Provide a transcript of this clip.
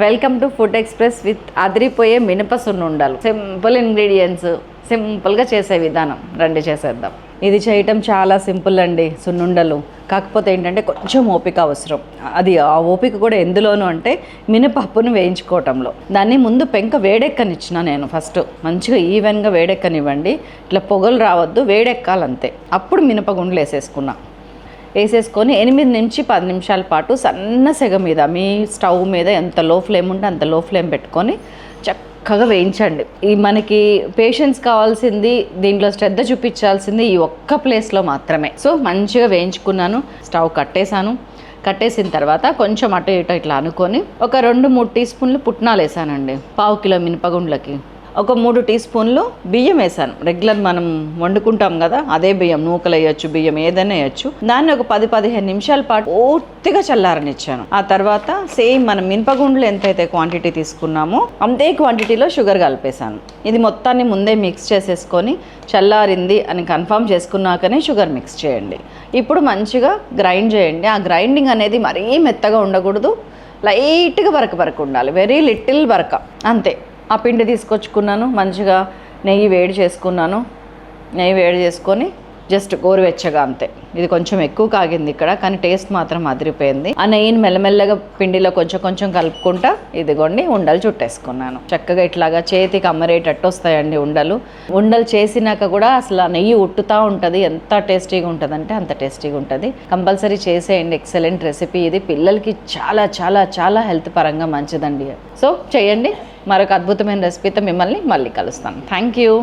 Welcome to food express with అదిరిపోయే మినప సున్నుండలు. సింపుల్ ఇంగ్రీడియంట్స్ సింపుల్గా చేసే విధానం. రండి చేసేద్దాం. ఇది చేయటం చాలా సింపుల్ అండి సున్నుండలు. కాకపోతే ఏంటంటే కొంచెం ఓపిక అవసరం. అది ఆ ఓపిక కూడా ఎందులోనూ అంటే మినపప్పును వేయించుకోవటంలో. దాన్ని ముందు పెంక వేడెక్కనిచ్చిన నేను ఫస్ట్. మంచిగా ఈవెన్గా వేడెక్కనివ్వండి. ఇట్లా పొగలు రావద్దు వేడెక్కాలంతే. అప్పుడు మినపగుండ్లు వేసేసుకున్నా. వేసేసుకొని ఎనిమిది నుంచి పది నిమిషాల పాటు సన్న సెగ మీద మీ స్టవ్ మీద ఎంత లో ఫ్లేమ్ ఉంటే అంత లో ఫ్లేమ్ పెట్టుకొని చక్కగా వేయించండి. ఈ మనకి పేషెన్స్ కావాల్సింది దీంట్లో శ్రద్ధ చూపించాల్సింది ఈ ఒక్క ప్లేస్లో మాత్రమే. సో మంచిగా వేయించుకున్నాను స్టవ్ కట్టేశాను. కట్టేసిన తర్వాత కొంచెం అటు ఇటు ఇట్లా అనుకొని ఒక రెండు మూడు టీ స్పూన్లు పుట్నాలు వేసానండి పావు కిలో మినపగుండ్లకి. ఒక మూడు టీ స్పూన్లు బియ్యం వేసాను. రెగ్యులర్ మనం వండుకుంటాం కదా అదే బియ్యం నూకలు వేయచ్చు బియ్యం ఏదైనా వేయచ్చు. దాన్ని ఒక పది పదిహేను నిమిషాల పాటు పూర్తిగా చల్లారనిచ్చాను. ఆ తర్వాత సేమ్ మనం మినపగుండ్లు ఎంతైతే క్వాంటిటీ తీసుకున్నామో అంతే క్వాంటిటీలో షుగర్ కలిపేశాను. ఇది మొత్తాన్ని ముందే మిక్స్ చేసేసుకొని చల్లారింది అని కన్ఫర్మ్ చేసుకున్నాకనే షుగర్ మిక్స్ చేయండి. ఇప్పుడు మంచిగా గ్రైండ్ చేయండి. ఆ గ్రైండింగ్ అనేది మరీ మెత్తగా ఉండకూడదు. లైట్గా బరక బరక ఉండాలి. వెరీ లిటిల్ బరక అంతే. ఆ పిండి తీసుకొచ్చుకున్నాను మంచిగా నెయ్యి వేడి చేసుకున్నాను. నెయ్యి వేడి చేసుకొని జస్ట్ గోరువెచ్చగా అంతే. ఇది కొంచెం ఎక్కువ కాగింది ఇక్కడ కానీ టేస్ట్ మాత్రం అదిరిపోయింది. ఆ నెయ్యిని మెల్లమెల్లగా పిండిలో కొంచెం కొంచెం కలుపుకుంటా ఇదిగోండి ఉండలు చుట్టేసుకున్నాను. చక్కగా ఇట్లాగా చేతికి అమ్మరేటట్టు వస్తాయండి ఉండలు. ఉండలు చేసినాక కూడా అసలు ఆ నెయ్యి ఉట్టుతూ ఉంటుంది. ఎంత టేస్టీగా ఉంటుంది అంటే అంత టేస్టీగా ఉంటుంది. కంపల్సరీ చేసేయండి ఎక్సలెంట్ రెసిపీ ఇది. పిల్లలకి చాలా చాలా చాలా హెల్త్ పరంగా మంచిదండి. సో చేయండి. మరొక అద్భుతమైన రెసిపీతో మిమ్మల్ని మళ్ళీ కలుస్తాను. Thank you.